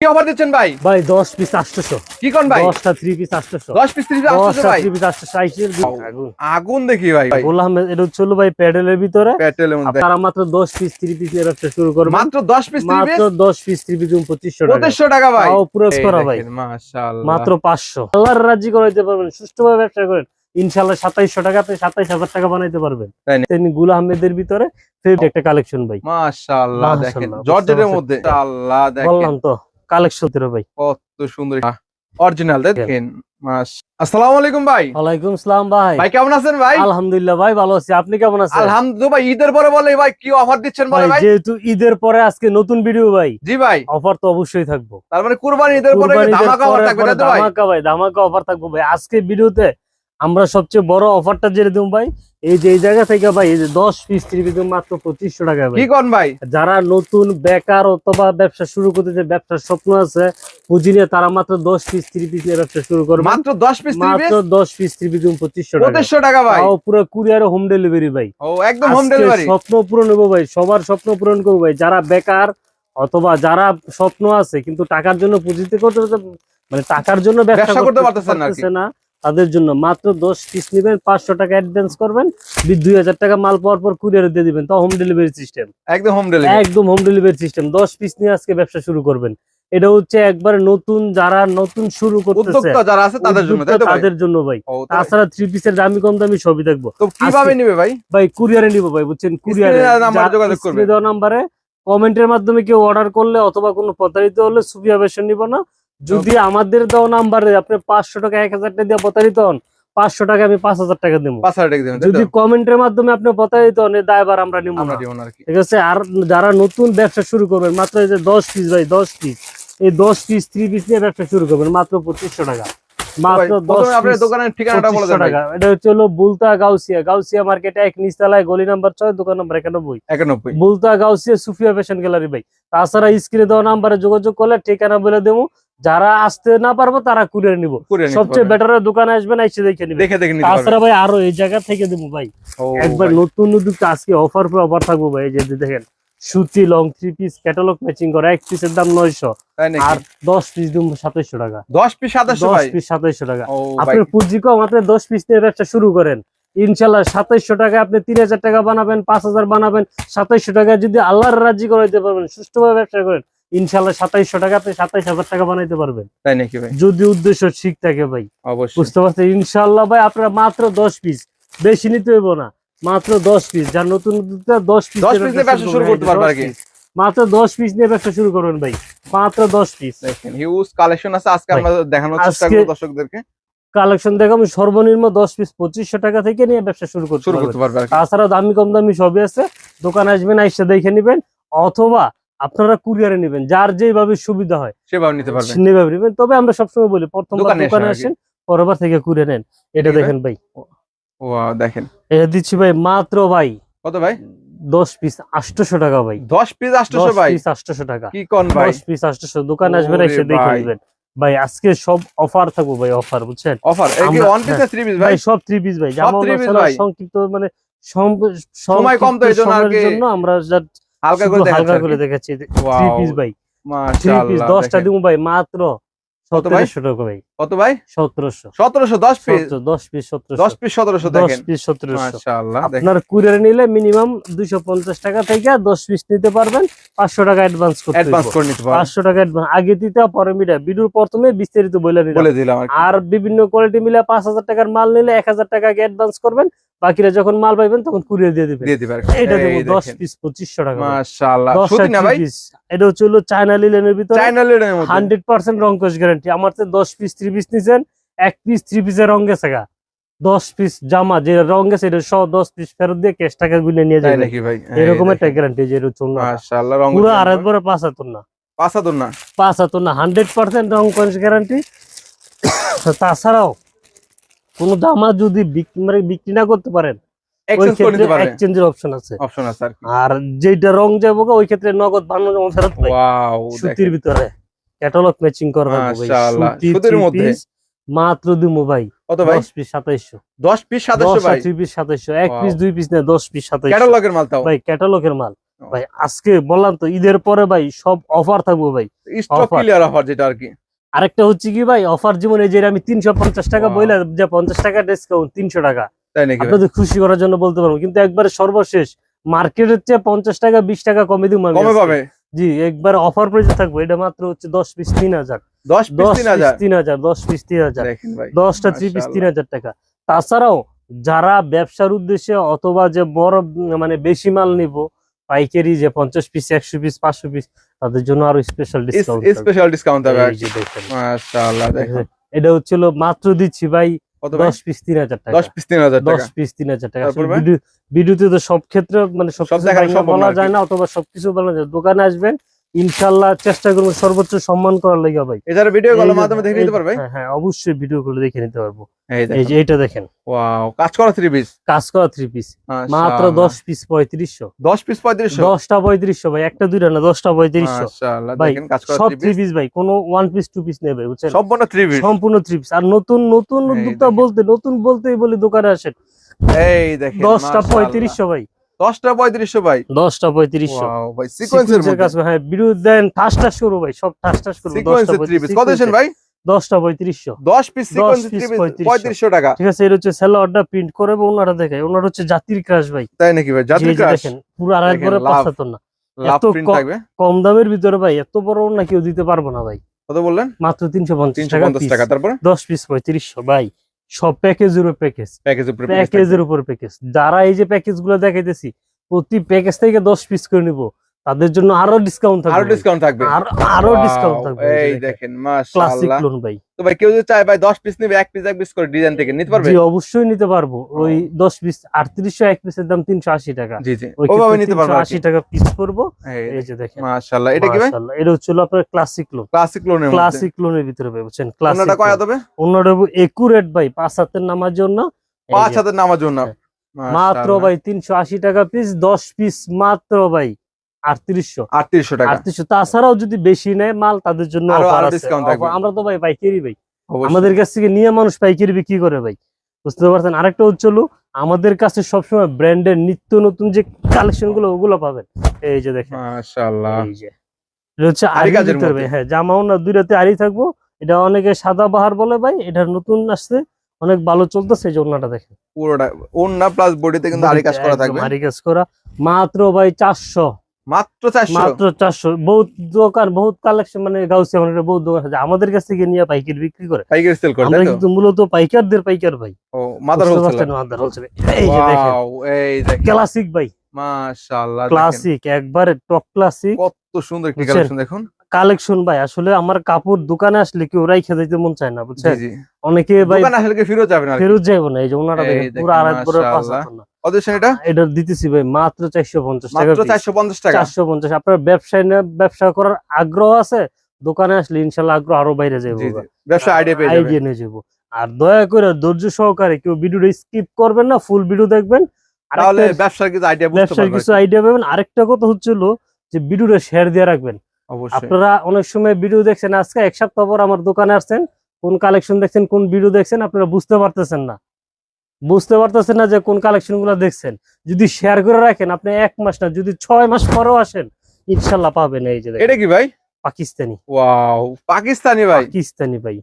কি অফার দিচ্ছেন ভাই? ভাই দশ পিস আটশোশো। কি কোন ভাই? দশটা থ্রি পিস আটশোশো। দশ পিস ত্রিশ আসছে দশটা ভাই। থ্রি পিস আটশোশো আইসের আগুন। আগুন দেখি ভাই বললাম এটা হচ্ছে ভাই প্যাডেলের ভিতরে। প্যাটেলের মধ্যে। তারা মাত্র দশ পিস থ্রি পিস এর ব্যবসা শুরু করবে মাত্র দশ পিস মাত্র দশ পিস থ্রি পিস পঁচিশশো টাকা। পঁচিশশো টাকা ভাই। তাও পুরো করা ভাই। মাশাআল্লাহ। মাত্র পাঁচশো। আল্লাহর রাজি করাইতে পারবেন সুষ্ঠুভাবে ব্যবসা করেন। ইনশাল্লাহ সাতাইশশো টাকা আপনি সাতাইশ হাজার টাকা বানাইতে পারবেন। তিনি গুল আহমেদের ভিতরে একটা কালেকশন ভাই। মাশাআল্লাহ দেখেন জর্জেটের মধ্যে। আল্লাহ দেখেন। বললাম তো। কালেকশন তেরো ভাই। কত সুন্দর অরিজিনাল দেখেন আসসালামু আলাইকুম ভাই। ওয়ালাইকুম সালাম ভাই। ভাই কেমন আছেন ভাই? আলহামদুলিল্লাহ ভাই ভালো আছি। আপনি কেমন আছেন? আলহামদুলিল্লাহ ভাই ঈদের পরে বলে ভাই কি অফার দিচ্ছেন ভাই বলে ভাই যেহেতু ঈদের পরে আজকে নতুন ভিডিও ভাই জি ভাই। অফার তো অবশ্যই থাকব। তার মানে কুরবানি ঈদের পরে ধামাকা অফার থাকবে পরে ভাই? ধামাকা ভাই ধামাকা অফার থাকব ভাই। আজকে ভিডিওতে আমরা সবচেয়ে বড় অফারটা জেনে দেবো ভাই এই যে এই জায়গা থেকে ভাই এই যে দশ পিস ত্রিশ মাত্র পঁচিশশো টাকা ভাই। কি কোন ভাই? যারা নতুন বেকার অথবা ব্যবসা শুরু করতে যে ব্যবসার স্বপ্ন আছে পুঁজি নিয়ে তারা মাত্র দশ পিস নিয়ে ব্যবসা শুরু করবে। মাত্র দশ পিস মাত্র দশ পিস ত্রিশ পঁচিশশো টাকা। পঁচিশশো টাকা ভাই। পুরো কুরিয়ার হোম ডেলিভারি ভাই। ও একদম হোম ডেলিভারি স্বপ্ন পূরণ হব ভাই সবার স্বপ্ন পূরণ করব ভাই। যারা বেকার অথবা যারা স্বপ্ন আছে কিন্তু টাকার জন্য পুঁজিতে করতে মানে টাকার জন্য ব্যবসা করতে। পারতেছে না তাদের জন্য মাত্র দশ পিস নেবেন পাঁচশো টাকা অ্যাডভান্স করবেন দুই হাজার টাকা মাল পাওয়ার পর কুরিয়ারে দিয়ে দিবেন। তাও হোম ডেলিভারি সিস্টেম একদম হোম ডেলিভারি একদম হোম ডেলিভারি সিস্টেম দশ পিস নিয়ে আজকে ব্যবসা শুরু করবেন। এটা হচ্ছে একবারে নতুন যারা নতুন শুরু করতেছে। যারা আছে তাদের জন্য তো তাদের জন্য ভাই। তাছাড়া থ্রি পিসের দামি কম দামি সবই তো কীভাবে নিবে ভাই? ভাই কুরিয়ারে নিবো ভাই বুঝছেন? কুরিয়ারে দেওয়া নাম্বারে যোগাযোগ করবে। দেওয়া নাম্বারে কমেন্টের মাধ্যমে কেউ অর্ডার করলে অথবা কোনো প্রতারিত হলে সুবিয়া বেশন নিব না। যদি আমাদের দেওয়া নাম্বারে আপনি পাঁচশো টাকা এক হাজার টাকা দিয়ে প্রতারিত হন পাঁচশো টাকা আমি পাঁচ হাজার টাকা দেবো যদি? কমেন্টের মাধ্যমে আপনি প্রতারিত হন দায়বার আমরা নিব ঠিক আছে? আর যারা নতুন ব্যবসা শুরু করবেন মাত্র এই যে দশ পিস ভাই দশ পিস এই দশ পিস থ্রি পিস নিয়ে ব্যবসা শুরু করবেন মাত্র পঁচিশশো টাকা। মাত্র দশ আপনার দোকানের ঠিকানাটা বলে 2500 দেন ভাই। টাকা। এটা হচ্ছে হলো বুলতা গাউসিয়া। গাউসিয়া মার্কেটে এক নিচতলায় গলি নাম্বার ছয় দোকান নাম্বার একানব্বই। একানব্বই। বুলতা গাউসিয়া সুফিয়া ফ্যাশন গ্যালারি ভাই। তাছাড়া স্ক্রিনে দেওয়া নাম্বারে যোগাযোগ করলে ঠিকানা বলে দেবো। যারা আসতে না পারব তারা কুরিয়ার নিব। সবচেয়ে বেটার দোকানে আসবেন এসে দেখে নিবেন দেখে দেখে নিতে তাছাড়া ভাই আরও এই জায়গা থেকে দেবো ভাই। একবার নতুন নতুন আজকে অফার অফার থাকব ভাই যে দেখেন সুতি long three piece catalogue matching করা এক পিসের দাম নয়শো। তাই নাকি? আর দশ পিস দিব সাতাইশশো টাকা। দশ পিস সাতাশশো দশ ভাই? পিস সাতাইশশো টাকা। ও ভাই। আপনার পুঁজি কম আপনি দশ পিস নিয়ে ব্যবসা শুরু করেন। ইনশাল্লাহ সাতাইশশো টাকা আপনি তিন হাজার টাকা বানাবেন পাঁচ হাজার বানাবেন। সাতাইশশো টাকা যদি আল্লাহর রাজি করাইতে পারবেন সুষ্ঠুভাবে ব্যবসা করেন ইনশাল্লাহ সাতাইশশো টাকা আপনি সাতাইশ হাজার টাকা বানাইতে পারবেন। তাই নাকি ভাই? যদি উদ্দেশ্য ঠিক থাকে ভাই। অবশ্যই। বুঝতে পারছেন? ইনশাল্লাহ ভাই আপনারা মাত্র দশ পিস। বেশি নিতে হইব না। মাত্র দশ পিস। যার নতুন দশ পিস 10 piece নিয়ে ব্যবসা শুরু করতে পারবে আর কি। মাত্র দশ পিস নিয়ে ব্যবসা শুরু করবেন ভাই। মাত্র দশ পিস। দেখেন হিউজ কালেকশন আছে। আজকে ভাই, আমরা দেখানোর চেষ্টা আজকে- দর্শকদেরকে। কালেকশন দেখাবো সর্বনিম্ন দশ পিস পঁচিশশো টাকা থেকে নিয়ে ব্যবসা শুরু করতে শুরু পারবেন করতে পারবে আর কি। তাছাড়া দামি কম দামি সবই আছে। দোকান আসবেন এসে দেখে নিবেন। অথবা আপনারা কুরিয়ারে নেবেন যার যেভাবে সুবিধা হয়। সেভাবে নিতে পারবেন। সেভাবে নেবেন। তবে আমরা সবসময় বলি প্রথম দোকানে। আসেন পরবার থেকে কুরিয়ে নেন। এটা দেখেন ভাই। ওয়াও দেখেন। এটা দিচ্ছি ভাই মাত্র ভাই কত ভাই? দশ পিস আটশোশো টাকা ভাই। দশ পিস আটশো দশ ভাই পিস আটশোশো টাকা। কি কোন ভাই? দশ পিস আটশোশো। দোকান আসবেন এসে দেখে। নেবেন। ভাই আজকে সব অফার থাকব ভাই অফার বুঝছেন? অফার এই ওয়ান পিস না থ্রি পিস ভাই? সব থ্রি পিস ভাই। জামা। সংক্ষিপ্ত মানে সম- সময় কম তো সংক্ষিপ্ত জন্য আর সময়ের কি। জন্য আমরা হালকা করে হালকা করে দেখাচ্ছি থ্রি পিস ভাই থ্রি পিস দশটা। দিব ভাই মাত্র? সতেরোশো টাকা ভাই কত ভাই? সতেরোশো। সতেরোশো দশ পিস? দশ পিস সতেরোশো। দশ পিস সতেরোশো দশ পিস সতেরোশো। আপনার কুরিয়ারে নিলে মিনিমাম দুইশো পঞ্চাশ টাকা থেকে দশ পিস নিতে পারবেন। পাঁচশো টাকা অ্যাডভান্স অ্যাডভান্স করে নিতে পারবেন। পাঁচশো টাকা advance। আগে দিতে পরে মিটা ভিডিওর প্রথমে বিস্তারিত বলে বলে দিলাম আর বিভিন্ন কোয়ালিটি মিলে পাঁচ হাজার টাকার মাল নিলে এক হাজার টাকা আগে অ্যাডভান্স করবেন। বাকিরা যখন মাল পাইবেন তখন কুরিয়ার দিয়ে দিবেন। দিয়ে এটা দেবো দশ দেখেন। পিস পঁচিশশো টাকা মাশাআল্লাহ। সত্যি না ভাই? এটা হচ্ছে হলো চায়না লিলেনের ভিতরে। মধ্যে। হান্ড্রেড পার্সেন্ট রং কোচ গ্যারান্টি আমার তো দশ পিস থ্রি পিস নিছেন এক পিস থ্রি পিসের রং গেছে গা। দশ পিস জামা যে রং গেছে এটা সহ দশ পিস ফেরত দিয়ে ক্যাশ টাকা গুলে নিয়ে যাবে নাকি ভাই? এরকম একটা গ্যারান্টি যে এটা মাশাআল্লাহ রং পুরো আর একবারে। পাঁচ হাতর না। পাঁচ হাজার না? পাঁচ হাতর না হান্ড্রেড পার্সেন্ট রং কোচ গ্যারান্টি তাছাড়াও কোনো জামা যদি বিক্রি মানে বিক্রি না করতে পারেন ওই ক্ষেত্রে এক্সচেঞ্জের অপশন আছে। অপশন আছে আর যেটা রং যাব ওই ক্ষেত্রে নগদ বানানো জমা ফেরত পাই। সুতির ভিতরে। ক্যাটালগ ম্যাচিং করা রাখব ভাই। মাশাআল্লাহ, সুতির মধ্যে। মাত্র দিমু ভাই কত ভাই? দশ পিস সাতাইশশো। দশ পিস সাতাশশো দশ আর ভাই? থ্রি পিস সাতাইশশো। এক Wow. পিস দুই পিস না দশ পিস সাতাইশশো। ক্যাটালগের মাল তাও? ভাই ক্যাটালগের মাল। ভাই আজকে বললাম তো ঈদের পরে ভাই সব অফার থাকব ভাই। স্টক ক্লিয়ার অফার যেটা আর কি। আরেকটা হচ্ছে কি ভাই অফার জীবনে এই যে আমি তিনশো পঞ্চাশ টাকা Wow. বইলাম যে পঞ্চাশ টাকা ডিসকাউন্ট তিনশো টাকা। তাই নাকি? আপনাদের খুশি করার জন্য বলতে পারব কিন্তু একবারে সর্বশেষ মার্কেটের চেয়ে পঞ্চাশ টাকা বিশ টাকা কমে দিব কমে পাবে? জি একবার অফার প্রাইসে থাকব। এটা মাত্র হচ্ছে দশ পিস তিন হাজার। দশ তিন হাজার? দশ পিস তিন হাজার। দেখেন ভাই দশটা থ্রি পিস তিন। হাজার টাকা। তাছাড়াও যারা ব্যবসার উদ্দেশ্যে অথবা যে বড় মানে বেশি মাল নিব পাইকারি যে পঞ্চাশ পিস একশো পিস পাঁচশো পিস তাদের জন্য আরও স্পেশাল ডিসকাউন্ট স্পেশাল ডিসকাউন্ট এটা হচ্ছিল মাত্র দিচ্ছি ভাই কত পিস তিন হাজার টাকা। দশ পিস টাকা। ভিডিওতে তো সব ক্ষেত্রে মানে সব জায়গায় বলা যায়। না অথবা সবকিছু বলা যায়। দোকানে আসবেন ইনশাল্লাহ চেষ্টা করব সর্বোচ্চ সম্মান করার লেগে ভাই। এছাড়া ভিডিও কলের মাধ্যমে দেখে নিতে পারবে? হ্যাঁ হ্যাঁ অবশ্যই ভিডিও করে দেখে নিতে পারব। এই যে এটা দেখেন। ওয়াও কাজ করা থ্রি পিস কাজ করা থ্রি পিস মাত্র দশ পিস পঁয়ত্রিশশো। দশ পিস পঁয়ত্রিশশো? দশটা পঁয়ত্রিশশো ভাই একটা দুইটা না দশটা পঁয়ত্রিশশো। মাশাআল্লাহ ভাই দেখেন কাজ করা সব থ্রি পিস ভাই কোনো ওয়ান পিস টু পিস নেই ভাই বুঝছেন? সম্পূর্ণ থ্রি পিস সম্পূর্ণ থ্রি পিস আর নতুন নতুন উদ্যোক্তা বলতে নতুন বলতেই বলি দোকানে আসেন। এই দেখেন দশটা মাশাআল্লাহ। পঁয়ত্রিশশো ভাই। দশটা পঁয়ত্রিশশো ভাই। দশটা পঁয়ত্রিশশো। ভাই সিকোয়েন্সের কাজ হ্যাঁ বিরু দেন ঠাস ঠাস ভাই সব ঠাস কত ভাই? দশটা পঁয়ত্রিশশো। দশ পিস সিকোয়েন্সের piece থ্রি পিস 3500 পঁয়ত্রিশশো টাকা। ঠিক আছে এর হচ্ছে স্যালোয়ারটা প্রিন্ট করে এবং ওনারা দেখায় ওনার হচ্ছে জাতির ক্রাশ ভাই। তাই নাকি ভাই? জি, ক্রাশ দেখেন পুরো আড়াই করে না। এত কম দামের ভিতরে ভাই এত বড় না কেউ দিতে পারব না ভাই। কত বললেন? মাত্র তিনশো পঞ্চাশ টাকা টাকা তারপরে? দশ পিস পঁয়ত্রিশশো ভাই। সব প্যাকেজের উপর প্যাকেজ প্যাকেজের উপর প্যাকেজের উপর প্যাকেজ যারা এই যে প্যাকেজগুলো দেখাইতেছি প্রতি প্যাকেজ থেকে দশ পিস করে নিব। তাদের জন্য আরও ডিসকাউন্ট থাকবে আরও ডিসকাউন্ট থাকবে? আরও আরও ডিসকাউন্ট থাকবে এই দেখেন। মাশাআল্লাহ। ক্লাসিক লোন ভাই। তো ভাই কেউ যদি চায় ভাই 10 পিস নেবে এক পিস এক পিস করে ডিজাইন থেকে নিতে পারবে? জি অবশ্যই নিতে পারব। ওই দশ পিস আটত্রিশশো এক পিসের দাম তিনশো আশি টাকা। জি জি। ওভাবে নিতে পারব আর কি। আশি টাকা পিস করব। এই যে দেখেন। মাশাআল্লাহ। এটা কি ভাই? মাশাআল্লাহ, এটা হচ্ছে আপনার ক্লাসিক লোন ক্লাসিক লোনের মধ্যে। ক্লাসিক লোনের ভিতরে ভাই বুঝছেন? ক্লাসিক অন্যটা কয় হবে? অন্যটা একুরেট ভাই পাঁচ হাতের নামার জন্য। পাঁচ হাতের নামার জন্য। হ্যাঁ। মাত্র ভাই তিনশো আশি টাকা পিস দশ পিস মাত্র ভাই। আটত্রিশশো। আটত্রিশশো টাকা। আটত্রিশশো। তাছাড়াও যদি বেশি নেয় মাল তাদের জন্য। আমরা তো ভাই পাইকারি ভাই। আমাদের কাছ থেকে নিয়ে মানুষ পাইকারি বিক্রি করে ভাই। বুঝতে পারছেন? আরেকটা হচ্ছে আমাদের কাছে সবসময় ব্র্যান্ডের নিত্য নতুন যে কালেকশনগুলো ওগুলো পাবেন। এই যে দেখেন। হচ্ছে ভিতরে হ্যাঁ জামাও না দুইটাতে আরি থাকব। এটা অনেকে সাদা বাহার বলে ভাই। এটা নতুন আসছে। অনেক ভালো চলতেছে এই যে ওনাটা দেখেন। পুরোটা ওন্না প্লাস বডিতে কিন্তু আরি কাজ করা থাকবে। কাজ করা। মাত্র ভাই চারশো। মাত্র 400 মাত্র চারশো। বহুত দোকান বহুত কালেকশন মানে গাউসিয়া মানে বহুত দোকান আছে। আমাদের কাছ থেকে নিয়ে পাইকারি বিক্রি করে। পাইকারি সেল করে আমরা কিন্তু মূলত পাইকারদের পাইকার ভাই। ও মাদার হোলসেল মাদার wholesale। এই যে দেখেন। এই দেখেন। ক্লাসিক ভাই। মাশাআল্লাহ ক্লাসিক একবারে টপ ক্লাসিক কত সুন্দর একটি কালেকশন দেখুন। কালেকশন ভাই আসলে আমার কাপড় দোকানে আসলে কেউ রাইখে যাইতে মন চায় না বুঝছেন? অনেকে ভাই দোকান আসলে কি যাবে না ফেরত না এই যে ওনারা দেখেন পুরো আড়াই পাঁচ না। কত এটা? এটা দিতেছি ভাই মাত্র চারশো পঞ্চাশ টাকা মাত্র 450 টাকা। চারশো পঞ্চাশ। আপনার ব্যবসায় না ব্যবসা করার আগ্রহ আছে? দোকানে আসলে ইনশাল্লাহ আগ্রহ আরও বাইরে যাব জি জি। ব্যবসা আইডিয়া পেয়ে যাবে আইডিয়া নিয়ে যাব। আর দয়া করে ধৈর্য সহকারে কেউ ভিডিওটা স্কিপ করবেন না ফুল ভিডিও দেখবেন। তাহলে আরেকটা ব্যবসার কিছু আইডিয়া বুঝতে ব্যবসার পারবে কিছু আইডিয়া পাবেন। আরেকটা কথা হচ্ছে হলো যে ভিডিওটা শেয়ার দিয়ে রাখবেন। আপনারা অনেক সময় ভিডিও দেখছেন আজকে এক সপ্তাহ পর আমার দোকানে আসছেন কোন কালেকশন দেখছেন কোন ভিডিও দেখছেন আপনারা বুঝতে পারতেছেন না। বুঝতে পারতেছেন না যে কোন কালেকশনগুলো দেখছেন। যদি শেয়ার করে রাখেন আপনি এক মাস না যদি ছয় মাস পরেও আসেন ইনশাল্লাহ পাবেন এই যে এটা কি ভাই? পাকিস্তানি। ওয়াও পাকিস্তানি ভাই? পাকিস্তানি ভাই।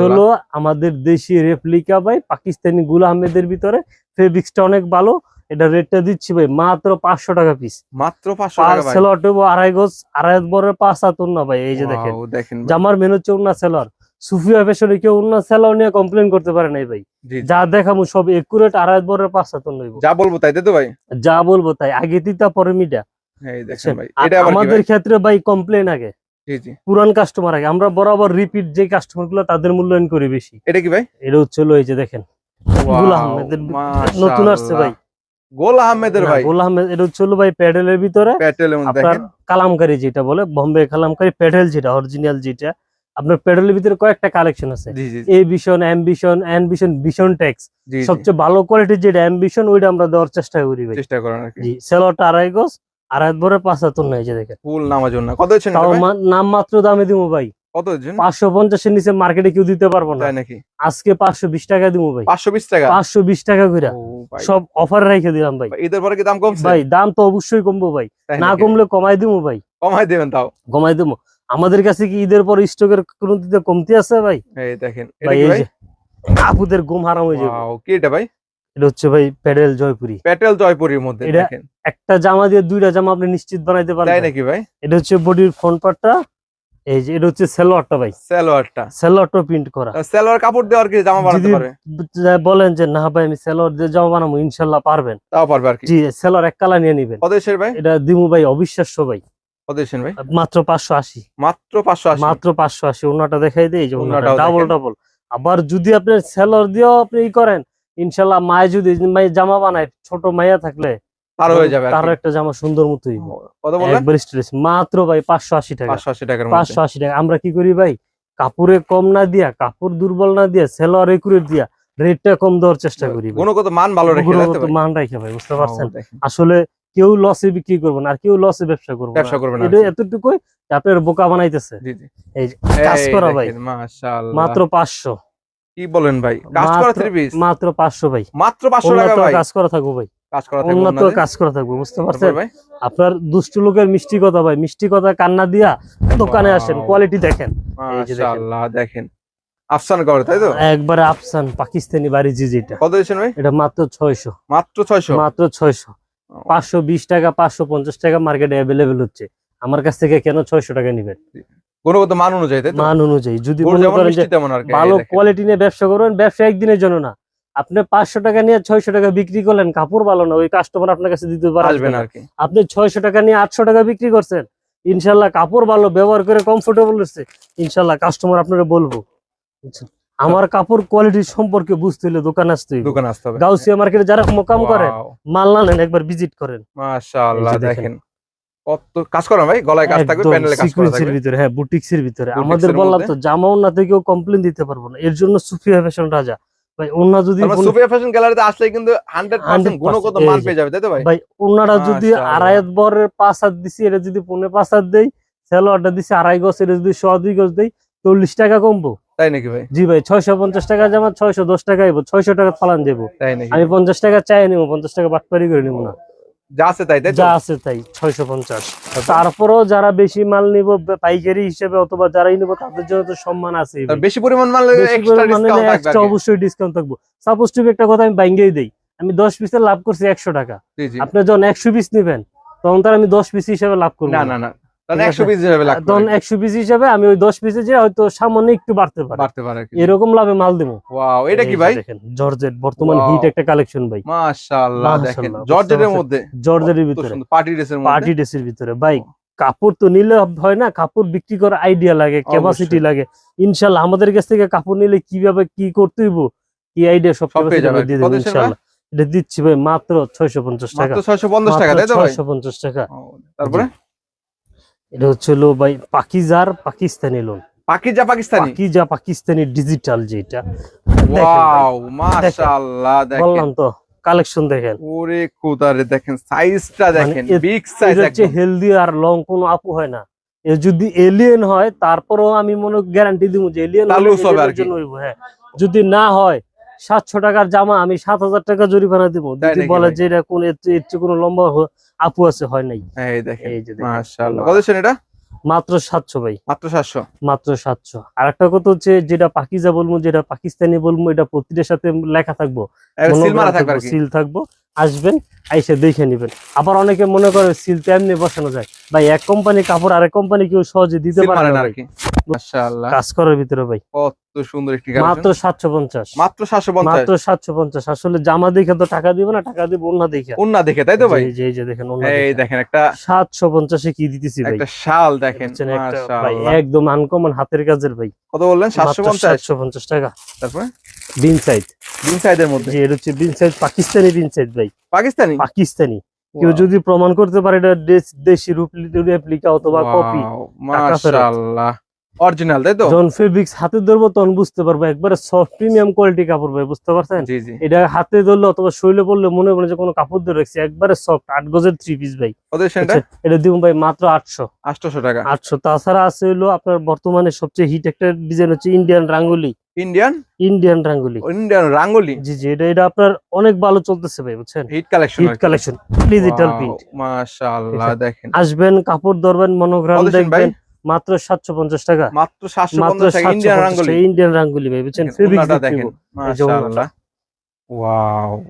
হলো আমাদের দেশি রেপ্লিকা ভাই পাকিস্তানি গুলা আহমেদের ভিতরে। ফেব্রিক্সটা অনেক ভালো এটা রেটটা দিচ্ছি ভাই মাত্র পাঁচশো টাকা পিস মাত্র 500 টাকা ভাই। সেলর আড়াই গজ আড়াই বরের পাঁচ হাতুর না ভাই এই যে দেখেন। জামার মেন উন্না সেলর সুফিয়া ফ্যাশনে কেউ উন্না সেলর নিয়ে কমপ্লেন করতে পারে নাই ভাই। যা দেখামু সব একুরেট আড়াই বরের পাঁচ হাতুর নইব যা বলব তাই তো ভাই? যা বলব তাই। আগে তিতা পরে কি আমাদের ক্ষেত্রে ভাই কমপ্লেন আগে। পুরান কাস্টমার আগে। আমরা বরাবর রিপিট যে কাস্টমারগুলো তাদের মূল্যায়ন করি বেশি। এটা কি ভাই? এটা হচ্ছে এই যে দেখেন গোল আহমেদের নতুন আসছে ভাই। গোল আহমেদের ভাই। গোল আহমেদ এটা হচ্ছে ভাই প্যাডেলের ভিতরে। দেখেন। যেটা বলে বম্বে কালামকারী প্যাডেল যেটা অরিজিনাল যেটা। আপনার প্যাডেলের ভিতরে কয়েকটা কালেকশন আছে। জি জি এ ভিশন অ্যাম্বিশন অ্যাম্বিশন ভিশন জি। সবচেয়ে ভালো কোয়ালিটির যেটা অ্যাম্বিশন ওইটা আমরা দেওয়ার চেষ্টা করি ভাই। চেষ্টা করেন জি সেলরটা আড়াই গজ আড়াই ভরে পাঁচ হাতুর নাই যে দেখেন। ফুল নামার জন্য। কত মা- নাম মাত্র দামে দিব ভাই। কত নিচে মার্কেটে কেউ দিতে পারব না। তাই নাকি? আজকে পাঁচশো বিশ টাকা দিব ভাই। টাকা? সব অফার রেখে দিলাম ভাই। ঈদের পরে কি দাম কমছে? ভাই দাম তো অবশ্যই কমবো ভাই। না কমলে কমাই দিব ভাই। কমাই দেবেন তাও। কমাই দেবো আমাদের কাছে কি ঈদের পর স্টকের কোন দিতে কমতি আছে ভাই? এই দেখেন ভাই এই যে আপুদের ঘুম হারাম হয়ে যাবে। Wow, কি এটা ভাই? এটা হচ্ছে ভাই প্যাডেল জয়পুরি। প্যাটেল জয়পুরের মধ্যে দেখেন। একটা জামা দিয়ে দুইটা জামা আপনি নিশ্চিত বানাইতে তাই নাকি ভাই? এটা হচ্ছে বডির ফ্রন্ট পার্টটা এই যে এটা হচ্ছে সেলোয়ারটা ভাই। সালোয়ারটা। সেলোয়ারটা প্রিন্ট করা। সালোয়ার কাপড় দেওয়ার কি জামা বানাতে পারবে? বলেন যে না ভাই আমি সেলোয়ার দিয়ে জামা বানাবো ইনশাল্লাহ পারবেন। তাও পারবে আর কি। জি সেলোয়ার এক কালা নিয়ে নিবেন। কত ভাই? এটা দিমু ভাই অবিশ্বাস্য ভাই। কত দেশের ভাই? মাত্র পাঁচশো আশি। মাত্র পাঁচশো আশি। মাত্র পাঁচশো আশি। ওনাটা দেখাই দেই যে ওড়নাটাও ডাবল ডাবল আবার যদি আপনি সেলর দিয়েও আপনি ই করেন ইনশাল্লাহ মায়ে যদি জামা বানায় ছোট মাইয়া থাকলে তার হয়ে যাবে তার একটা জামা সুন্দর কত মাত্র ভাই পাঁচশো আশি টাকা। টাকার টাকা। আমরা কি করি ভাই? কাপড়ে কম না দিয়া কাপড় দুর্বল না দিয়া সেলোয়ার একুরেট দিয়া রেটটা কম দেওয়ার চেষ্টা করি গুণগত মান ভালো রেখে গুণগত? মান রাখে ভাই বুঝতে পারছেন? আসলে কেউ লসে বিক্রি করব না আর কেউ লসে ব্যবসা করব ব্যবসা করবে না এটা এতটুকুই আপনার বোকা বানাইতেছে। এই কাজ করা ভাই। মাশাআল্লাহ। মাত্র পাঁচশো। কি বলেন ভাই? কাজ করা মাত্র- থ্রি পিস মাত্র পাঁচশো ভাই। মাত্র পাঁচশো টাকা ভাই। কাজ করা থাকব ভাই। কাজ করা থাকবে উন্নত কাজ করা থাকব বুঝতে পারছেন? আপনার দুষ্টু লোকের মিষ্টি কথা ভাই মিষ্টি কথা কান্না দিয়া দোকানে আসেন কোয়ালিটি দেখেন। মাশাআল্লাহ দেখেন। আফসান করে তাই তো? একবারে আফসান পাকিস্তানি বাড়ি জি যেটা কত দিয়েছেন ভাই? এটা মাত্র ছয়শো। মাত্র ছয়শো? মাত্র ছয়শো। পাঁচশো বিশ টাকা পাঁচশো পঞ্চাশ টাকা মার্কেটে অ্যাভেলেবেল হচ্ছে। আমার কাছ থেকে কেন ছয়শো টাকা নিবেন? গুণগত মান অনুযায়ী তাই তো? মান অনুযায়ী যদি ভালো কোয়ালিটি নিয়ে ব্যবসা করবেন ব্যবসা একদিনের জন্য না। আপনি পাঁচশো টাকা নিয়ে ছয়শো টাকা বিক্রি করলেন কাপড় ভালো না ওই কাস্টমার আপনার কাছে দিতে পারবে না না। আর কি। আপনি ছয়শো টাকা নিয়ে আটশো টাকা বিক্রি করছেন ইনশাল্লাহ কাপড় ভালো ব্যবহার করে কমফোর্টেবল হচ্ছে। ইনশাল্লাহ কাস্টমার আপনারা বলব। বুঝছেন? আমার কাপড় কোয়ালিটি সম্পর্কে বুঝতে হলে দোকান আসতে হইব। দোকান আসতে হবে। গাউসিয়া মার্কেটে যারা মোকাম করে মাল না নেন একবার ভিজিট করেন। মাশাআল্লাহ দেখেন। দেখেন। কত কাজ করা ভাই? গলায় কাজ থাকবে প্যানেলে কাজ করা থাকবে। ভিতরে হ্যাঁ বুটিক্সের ভিতরে। বুটিক্সের আমাদের বললাম তো জামাও না থেকেও দিতে পারব না। এর জন্য সুফিয়া ফ্যাশন রাজা। ভাই ওনা যদি সুফিয়া ফ্যাশন গ্যালারিতে আসলে কিন্তু 100% 100% গুণগত মান পেয়ে যাবে তাই তো ভাই? ভাই ওনারা যদি। আড়াই বরের পাঁচ হাত দিছি এটা যদি পাঁচ হাত দেই সেলোয়ারটা দিছি আড়াই গজ এটা যদি সোয়া দুই গজ দেই চল্লিশ টাকা কমবো। তাই নাকি ভাই? জি ভাই ছয়শো পঞ্চাশ টাকা জামা ছয়শো দশ টাকা ছয়শো টাকা ফালান নাকি? আমি পঞ্চাশ টাকা চাই নিবো পঞ্চাশ টাকা বাটপারি করে নিবো না। যা আছে তাই তাই যা আছে তাই ছয়শো পঞ্চাশ। তারপরেও যারা বেশি মাল নিব পাইকারি হিসেবে অথবা যারাই নিব তাদের জন্য তো সম্মান আছে বেশি পরিমাণ মাল এক্সট্রা। অবশ্যই ডিসকাউন্ট থাকব। সাপোজ টু একটা কথা আমি বাইঙ্গেই দেই। আমি দশ পিসের লাভ করছি একশো টাকা। আপনি যখন একশো পিস নিবেন তখন তার আমি দশ পিস হিসেবে লাভ করব না। না। না। না তাহলে ঠিক 100 আছে। পিস হিসেবে লাগবে তখন একশো পিস হিসাবে আমি ওই দশ পিসে যে হয়তো সামান্য একটু বাড়তে পারে। বাড়তে পারে এরকম লাভে মাল দেবো। ওয়াও এটা কি ভাই? দেখেন জর্জেট বর্তমান হিট একটা কালেকশন ভাই। মাশাআল্লাহ দেখেন জর্জেটের মধ্যে। জর্জেটের ভিতরে। পার্টি ড্রেসের মধ্যে। পার্টি ড্রেসের ভিতরে। ভাই কাপড় তো নিলে হয় না কাপড় বিক্রি করার আইডিয়া লাগে ক্যাপাসিটি লাগে। ইনশাল্লাহ আমাদের কাছ থেকে কাপড় নিলে কীভাবে কি করতে হইব? কি আইডিয়া সব দিয়ে দেবো ইনশাল্লাহ এটা দিচ্ছি ভাই মাত্র ছয়শো পঞ্চাশ টাকা। মাত্র 650 টাকা তাই ছয়শো পঞ্চাশ টাকা। তারপরে? এটা হচ্ছে লো ভাই পাকিজার পাকিস্তানি লোন পাকিজা পাকিস্তানি? পাকিজা পাকিস্তানি ডিজিটাল যেটা দেখেন ওয়াও মাশাআল্লাহ দেখেন। বললাম তো কালেকশন দেখেন। ওরে কোদারে দেখেন সাইজটা দেখেন মানে বিগ সাইজ হচ্ছে হেলদি আর লং কোনো আপু হয় না। এ যদি এলিয়েন হয় তারপরেও আমি মনে গ্যারান্টি দিব যে এলিয়েন কি। হ্যাঁ। যদি না হয় সাতশো টাকার জামা আমি সাত হাজার টাকা জরিমানা দিব। বলে যে এটা কোন এর কোনো লম্বা আপু আছে হয় নাই। এটা? মাত্র সাতশো ভাই। মাত্র 700 মাত্র সাতশো। আর একটা কথা হচ্ছে যেটা পাকিজা বলব যেটা পাকিস্তানি বলব এটা প্রতিটার সাথে লেখা থাকব। সিল থাকবে আসবেন আইসে দেখে নিবেন। আবার অনেকে মনে করে সিল তো এমনি বসানো যায়। ভাই এক কোম্পানি কাপড় আরেক কোম্পানি কেউ সহজে দিতে পারে না না আর কি। মাশাআল্লাহ। কাজ করার ভিতরে ভাই। কত সুন্দর একটি কালেকশন। সাতশো পঞ্চাশ। মাত্র 750 মাত্র সাতশো পঞ্চাশ। আসলে জামা দেখে তো টাকা দিব না টাকা দিব অন্য দেখে। উন্না দেখে তাই তো ভাই? এই যে এই যে এই দেখেন একটা সাতশো পঞ্চাশে কি দিতেছি ভাই? একটা শাল দেখেন বুঝছেন, একটা ভাই মাশাআল্লাহ। একদম আনকমন হাতের কাজের ভাই। কত বললেন? 750 সাতশো পঞ্চাশ? টাকা। তারপরে? বিন সাইড তিন সাইজের মধ্যে। এটা হচ্ছে বিন সাইড পাকিস্তানি বিন সাইড ভাই। পাকিস্তানি? পাকিস্তানি। কেউ যদি প্রমাণ করতে পারে এটা দেশ- দেশি রূপ রেপ্লিকা অথবা কপি। মাশাআল্লাহ। অরিজিনাল তাই তো? যখন ফেব্রিক্স হাতে ধরবো তখন বুঝতে পারব একবারে সফট প্রিমিয়াম কোয়ালিটি কাপড় ভাই বুঝতে পারছেন? এটা হাতে ধরলে অথবা শৈলে পড়লে মনে মনে যে কোনো কাপড় ধরে রাখছি একবারে সফট আট গজের থ্রি পিস ভাই। বুঝছেন? এটা? দিব ভাই মাত্র আটশো। আটশোশো টাকা। আটশো। তাছাড়া আছে হলো আপনার বর্তমানে সবচেয়ে হিট একটা ডিজাইন হচ্ছে Indian Rangoli Indian Indian Rangoli Indian Rangoli জি জি এটা এটা আপনার অনেক ভালো চলতেছে ভাই বুঝছেন? Hit collection hit collection digital print মাশাআল্লাহ দেখেন। আসবেন কাপড় ধরবেন মনোগ্রাম দেখবেন। মাত্র সাতশো পঞ্চাশ টাকা। মাত্র টাকা ইন্ডিয়ান রাঙ্গলি। ইন্ডিয়ান রাঙ্গুলি ভাই বুঝছেন? দেখেন। মাশাআল্লাহ। ওয়াও।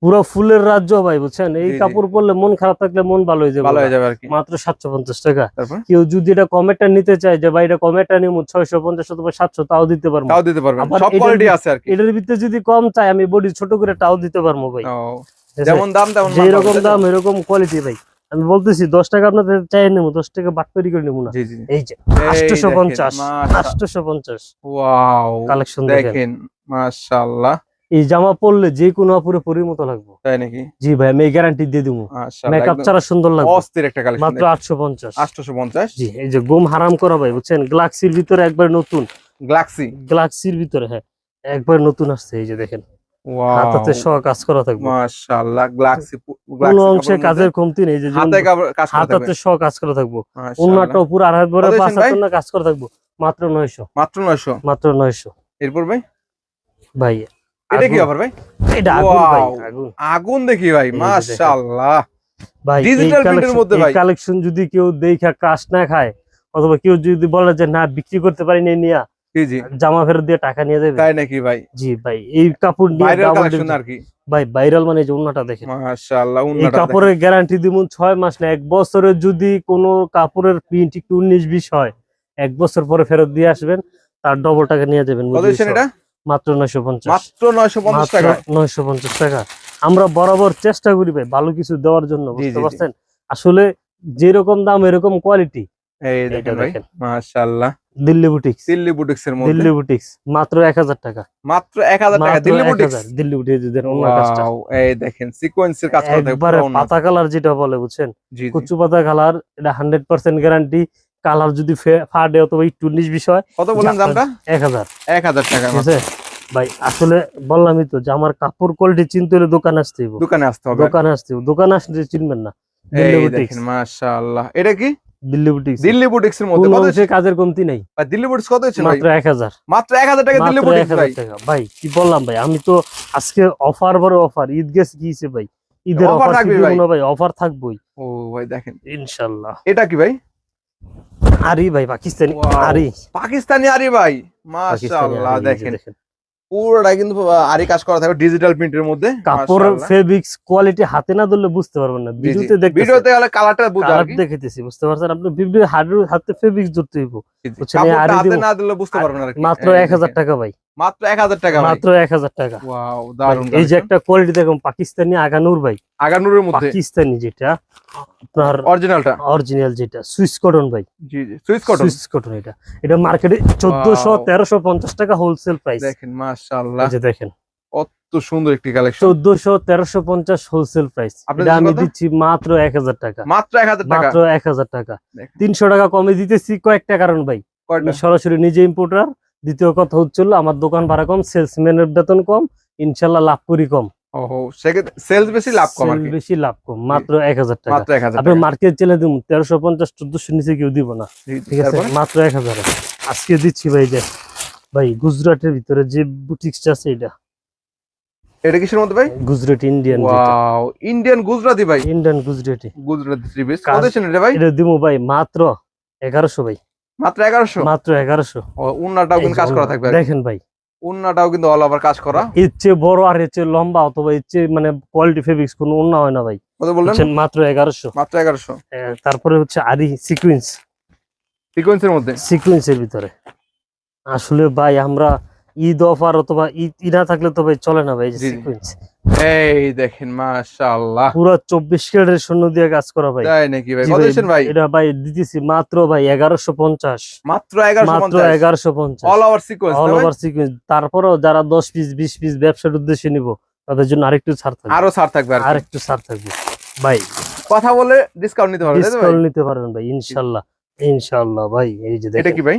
পুরো ফুলের রাজ্য ভাই বুঝছেন? এই। কাপড় পরলে মন খারাপ থাকলে মন ভালো হয়ে যাবে। ভালো হয়ে যাবে আর কি। মাত্র সাতশো পঞ্চাশ টাকা। কেউ যদি এটা কমেটা নিতে চায় যে ভাই এটা কমেটা ছয়শো পঞ্চাশ অথবা সাতশো তাও দিতে পারব। তাও দিতে সব এটার কোয়ালিটি ভিতরে- আছে আর কি। এটার ভিতরে যদি কম চাই আমি বডি ছোট করে তাও দিতে পারব ভাই? যেমন দাম তেমন যেরকম? দাম এরকম কোয়ালিটি ভাই। আমি বলতেছি দশ টাকা আপনাদের চাই নেব দশ টাকা বাটপারি করে নেব না। এই যে দেখেন, পঞ্চাশ আটশোশো পঞ্চাশ কালেকশন দেখেন। দেখেন এই জামা পরলে যে কোনো আপুরে পরির মতো লাগবে। তাই নাকি? জি ভাই আমি গ্যারান্টি দিয়ে দিব। মেকআপ ছাড়া সুন্দর লাগবে। অস্থির একটা কালেকশন মাত্র আটশো পঞ্চাশ 850 জি এই যে গোম হারাম করা ভাই বুঝছেন? গ্লাক্সির ভিতরে একবার নতুন। গ্লাক্সি গ্লাক্সির ভিতরে হ্যাঁ। একবার নতুন আসছে এই যে দেখেন। হাতাতে সহ কাজ করা থাকবে। মাশাআল্লাহ গ্লাক্সি কোনো অংশে কাজের কমতি নেই যে হাতে কাজ করা হাতাতে সহ কাজ করা থাকব। মাশাআল্লাহ। অন্যটাও পুরো আড়াই বড় পাঁচ দিয়েছেন না কাজ করা থাকব মাত্র নয়শো। মাত্র 900 মাত্র নয়শো। এরপর ভাই? ভাই এটা কি আগুন। ভাই? এটা আগুন ভাই আগুন। আগুন দেখি ভাই। মাশাআল্লাহ। মধ্যে ভাই। কালেকশন যদি কেউ দেখা কাজ না খায় অথবা কেউ যদি বলে যে না বিক্রি করতে পারি নাই নিয়া। জামা ফেরত দিয়ে টাকা নিয়ে যাবে? তাই নাকি ভাই? জি ভাই। এই কাপড় নিয়ে আর কি? ভাই ভাইরাল মানে যে অন্যটা দেখেন। মাশাআল্লাহ এই কাপড়ের গ্যারান্টি দিব ছয় মাস না এক বছরের যদি কোনো কাপড়ের প্রিন্ট একটু উনিশ বিশ হয় এক বছর পরে ফেরত দিয়ে আসবেন তার ডবল টাকা নিয়ে যাবেন এটা? মাত্র নয়শো পঞ্চাশ। মাত্র 950 টাকা? নয়শো পঞ্চাশ টাকা। আমরা বরাবর চেষ্টা করি ভাই ভালো কিছু দেওয়ার জন্য বুঝতে। পারছেন? আসলে যেরকম দাম এরকম কোয়ালিটি এই দেখেন ভাই মাশাআল্লাহ। দিল্লি বুটিক্স দিল্লি বুটিক্স এর মধ্যে? দিল্লি বুটিক্স মাত্র এক হাজার টাকা। মাত্র 1000 টাকা দিল্লি এক বুটিক্স হাজার দিল্লি বুটিক্স অন্য কাজটা। এই দেখেন সিকোয়েন্সের কাজ করা একবারে পাতা কালার যেটা বলে বুঝছেন? জি জি। কচু পাতা কালার এটা হান্ড্রেড পার্সেন্ট গ্যারান্টি কালার যদি ফাটে অথবা একটু উনিশ বিষয় কত বললেন দামটা? এক হাজার। 1000 টাকা ঠিক আছে? ভাই আসলে বললামই তো যে আমার কাপড় কোয়ালিটি চিনতে হলে দোকানে আসতে হইব। দোকানে আসতে হবে। দোকানে আসতে হইব। দোকানে আসতে চিনবেন না। এই দেখেন মাশাআল্লাহ। এটা কি? দিল্লি বুটিক্স দিল্লি বুটিক্স এর মধ্যে। কত কাজের কমতি নাই। ভাই, দিল্লি বুটিক্স কত হচ্ছে মাত্র এক হাজার। মাত্র 1000 টাকা দিল্লি বুটিক্স ভাই। ভাই কি বললাম ভাই আমি তো আজকে অফার বড় অফার ঈদ গিয়েছে ভাই? ঈদের অফার থাকবে ভাই। অফার থাকবেই। ও ভাই দেখেন। ইনশাল্লাহ। এটা কি ভাই? আরি ভাই পাকিস্তানি. আরি। পাকিস্তানি আরি ভাই। মাশাআল্লাহ দেখেন। পুরোটা কিন্তু আরি কাজ করা থাকবে ডিজিটাল প্রিন্টের মধ্যে। কাপড় ফেব্রিক্স কোয়ালিটি হাতে না ধরলে বুঝতে পারবেন না। ভিডিওতে দেখতে ভিডিওতে হলে কালারটা বুঝতে কালার দেখতেছি বুঝতে পারছেন? আপনি ভিডিও হাতে হাতে ফেব্রিক্স ধরতে হইব। হাতে না দিলে বুঝতে পারবেন না মাত্র এই এক হাজার দেখেন। টাকা ভাই। মাত্র 1000 টাকা মাত্র এক হাজার টাকা। ওয়াও দারুণ এই যে একটা কোয়ালিটি দেখুন পাকিস্তানি আগানুর ভাই। আগানুরের মধ্যে? পাকিস্তানি যেটা আপনার অরিজিনালটা অরিজিনাল যেটা সুইস কটন ভাই। জি জি সুইস কটন সুইস কটন এটা। এটা মার্কেটে চোদ্দশো Wow. তেরোশো পঞ্চাশ টাকা হোলসেল প্রাইস দেখেন মাশাআল্লাহ। যে দেখেন। কত সুন্দর একটি কালেকশন হোলসেল প্রাইস এটা আমি দিচ্ছি মাত্র এক হাজার টাকা। মাত্র 1000 টাকা? মাত্র এক হাজার টাকা। দেখেন। তিনশো টাকা কমে দিতেছি কয়েকটা কারণ ভাই। সরাসরি নিজে ইম্পোর্টার দ্বিতীয় কথা হচ্ছিল আমার দোকান ভাড়া কম সেলসম্যানের বেতন কম ইনশাল্লাহ লাভ করি কম। সেলস বেশি লাভ কম মাত্র এক হাজার টাকা। আপনি মার্কেট চলে দিব তেরোশো পঞ্চাশ চোদ্দশো নিচে কেউ দিব না। ঠিক আছে মাত্র এক হাজার। আজকে দিচ্ছি ভাই যে ভাই গুজরাটের ভিতরে যে বুটিক্সটা আছে এটা। এটা কিসের মধ্যে ভাই? Gujarat Indian wow Indian Gujarati ভাই। Indian Gujarati Gujarati three piece কত ছিল এটা ভাই? এটা ভাই মাত্র এগারোশো ভাই। মাত্র 1100 মাত্র এগারোশো। ও উন্নাটাও কিন্তু কাজ করা থাকবে দেখেন ভাই। উন্নাটাও কিন্তু অল ওভার কাজ করা। চেয়ে বড় আর চেয়ে লম্বা অথবা চেয়ে মানে কোয়ালিটি ফেব্রিক্স কোনো উন্না হয় না ভাই। কত বললেন? মাত্র এগারোশো। মাত্র 1100 তারপরে হচ্ছে আরি সিকোয়েন্স সিকোয়েন্সের মধ্যে? সিকোয়েন্সের ভিতরে। আসলে ভাই আমরা ঈদ অফার অথবা ঈদ না থাকলে তো ভাই চলে না ভাই। সিকুয়েন্স এই দেখেন মাশাআল্লাহ। পুরো চব্বিশ ক্যারেটের শূন্য দিয়ে কাজ করা ভাই। তাই নাকি ভাই? কত ভাই, ভাই? এটা ভাই দিতেছি মাত্র ভাই এগারোশো পঞ্চাশ। মাত্র মাত্র 1150 all over sequence all over sequence তারপরেও যারা দশ পিস বিশ পিস ব্যবসার উদ্দেশ্যে নিব তাদের জন্য আরেকটু ছাড় থাকবে। আরও ছাড় থাকবে আরেকটু ছাড় থাকবে। ভাই কথা বলে ডিসকাউন্ট নিতে পারবে তাই তো ভাই? ডিসকাউন্ট নিতে পারবেন ভাই ইনশাল্লাহ ইনশাল্লাহ ভাই এই যে এটা কি ভাই?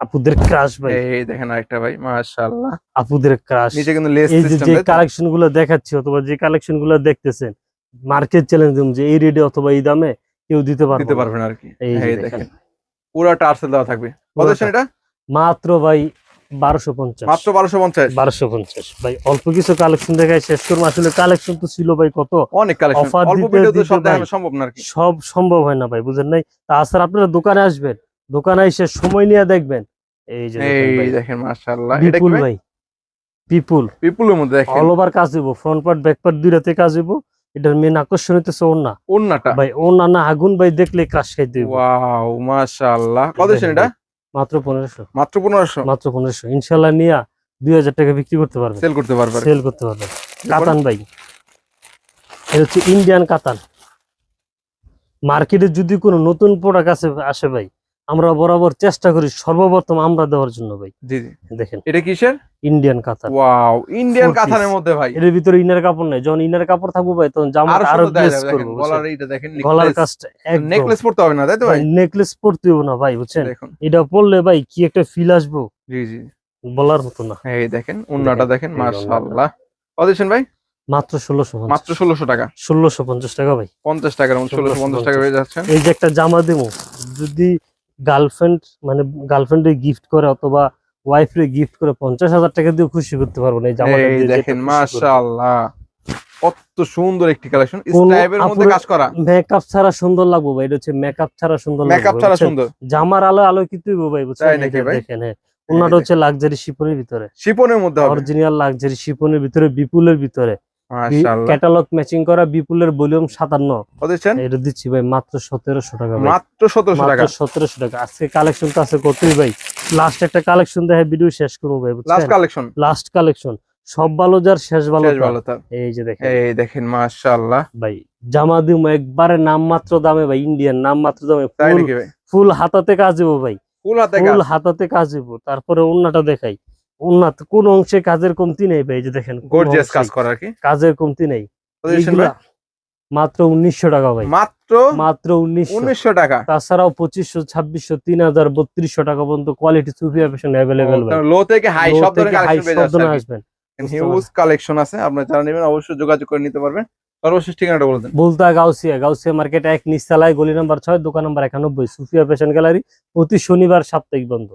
আপুদের ক্রাশ ভাই। এই দেখেন আরেকটা ভাই মাশাআল্লাহ। আপুদের ক্রাশ নিচে কিন্তু লেস এই যে কালেকশনগুলো দেখাচ্ছি অথবা যে কালেকশনগুলো দেখতেছেন মার্কেট চ্যালেঞ্জ যে এই রেটে অথবা এই দামে কেউ দিতে পারবে দিতে না। আর কি। এই দেখেন। পুরো টার্সেল দেওয়া থাকবে। কত। এটা? মাত্র ভাই বারোশো পঞ্চাশ। মাত্র বারোশো পঞ্চাশ? বারোশো পঞ্চাশ। ভাই অল্প কিছু কালেকশন দেখায় শেষ করব। আসলে কালেকশন তো ছিল ভাই কত? অনেক কালেকশন অল্প দিতে ভিডিওতে সব দেখানো সম্ভব না আর কি। সব সম্ভব হয় না ভাই বুঝেন নাই? তাছাড়া আপনারা দোকানে আসবেন। দোকানে এসে সময় নিয়ে দেখবেন। এই যে দেখেন মাশাআল্লাহ। এটা কি ভাই? মধ্যে দেখেন। অল ওভার কাজ দিব ফ্রন্ট পার্ট ব্যাক পার্ট দুইটাতে কাজ দিব এটার মেন আকর্ষণ হইতেছে ওন্না ওন্নাটা ভাই ওন্না না আগুন ভাই দেখলে ক্রাশ খাইতে হইব। ওয়াও মাশাআল্লাহ। কত এটা? মাত্র পনেরোশো। মাত্র পনেরোশো? মাত্র পনেরোশো। ইনশাল্লাহ নিয়া দুই হাজার টাকা বিক্রি করতে পারবেন। সেল করতে পারবে সেল করতে পারবেন। কাতান ভাই। এটা হচ্ছে ইন্ডিয়ান কাতান। মার্কেটে যদি কোনো নতুন প্রোডাক্ট আছে আসে ভাই আমরা বরাবর চেষ্টা করি সর্বপ্রথম আমরা দেওয়ার জন্য ভাই। জি জি। দেখেন। এটা কিসের? ইন্ডিয়ান কাতান ওয়াও ইন্ডিয়ান piece। মধ্যে ভাই। এর ভিতরে ইনার কাপড় নাই। যখন ইনার কাপড় থাকব ভাই তখন জামা আরও দেখেন করব গলার এইটা দেখেন গলার কাজটা নেকলেস পড়তে হবে না তাই তো ভাই নেকলেস পরতে হবে না ভাই বুঝছেন? এটা পরলে ভাই কি একটা ফিল আসব? জি জি। বলার মতো না। এই দেখেন উন্নাটা দেখেন মাশাআল্লাহ। দিচ্ছেন ভাই? মাত্র ষোলোশো মাত্র ষোলোশো টাকা। ষোলোশো পঞ্চাশ টাকা ভাই। পঞ্চাশ টাকার ষোলোশো পঞ্চাশ টাকা পেয়ে যাচ্ছেন এই যে একটা জামা দেবো যদি গার্লফ্রেন্ড মানে গার্লফ্রেন্ডে গিফট করে অথবা ওয়াইফ রে গিফট করে পঞ্চাশ হাজার টাকা দিয়ে খুশি করতে পারব না এই দেখেন মাশাআল্লাহ। কত সুন্দর একটি কালেকশন কোন মধ্যে কাজ করা। মেকআপ ছাড়া সুন্দর লাগবো ভাই এটা হচ্ছে মেকআপ ছাড়া সুন্দর লাগবে মেকআপ ছাড়া সুন্দর। জামার আলো ভাই বুঝছেন? দেখেন হ্যাঁ। ওনাটা হচ্ছে লাক্সারি শিপনের ভিতরে। শিপনের মধ্যে অরিজিনাল লাক্সারি শিপনের ভিতরে বিপুলের ভিতরে। ক্যাটালগ ম্যাচিং করা বিপুলের ভলিউম সাতান্ন। কত এটা দিচ্ছি ভাই মাত্র সতেরোশো টাকা ভাই। মাত্র সতেরোশো টাকা। মাত্র টাকা। আজকে কালেকশন তো আছে কতই ভাই? লাস্ট একটা কালেকশন দেখে ভিডিও শেষ করব ভাই লাস্ট কালেকশন লাস্ট কালেকশন সব ভালো যার শেষ ভালো এই যে দেখেন। এই দেখেন মাশাআল্লাহ। ভাই জামা দিম একবারে নাম মাত্র দামে ভাই ইন্ডিয়ান নাম মাত্র দামে ফুল হাতাতে কাজ দেবো ভাই। ফুল হাতাতে কাজ দেবো। তারপরে অন্যটা দেখাই। উন্নাত কোন অংশে কাজের কমতি নেই ভাই যে দেখেন গর্জিয়াস কাজ করা কি? কাজের কমতি নেই। মাত্র উনিশশো টাকা ভাই। মাত্র মাত্র উনিশশো। টাকা? তাছাড়াও পঁচিশশো ছাব্বিশশো তিন হাজার বত্রিশশো টাকা পর্যন্ত quality Sufia fashion available low থেকে হাই সব ধরনের আসবেন। হিউজ কালেকশন আছে আপনারা যারা নেবেন অবশ্যই যোগাযোগ করে নিতে পারবেন। সর্বশেষ ঠিকানাটা বলে দেন। বলতা গাউসিয়া। গাউসিয়া মার্কেট এক নিচতলায় গলি নাম্বার ছয় দোকান নাম্বার একানব্বই সুফিয়া ফ্যাশন গ্যালারি প্রতি শনিবার সাপ্তাহিক বন্ধ।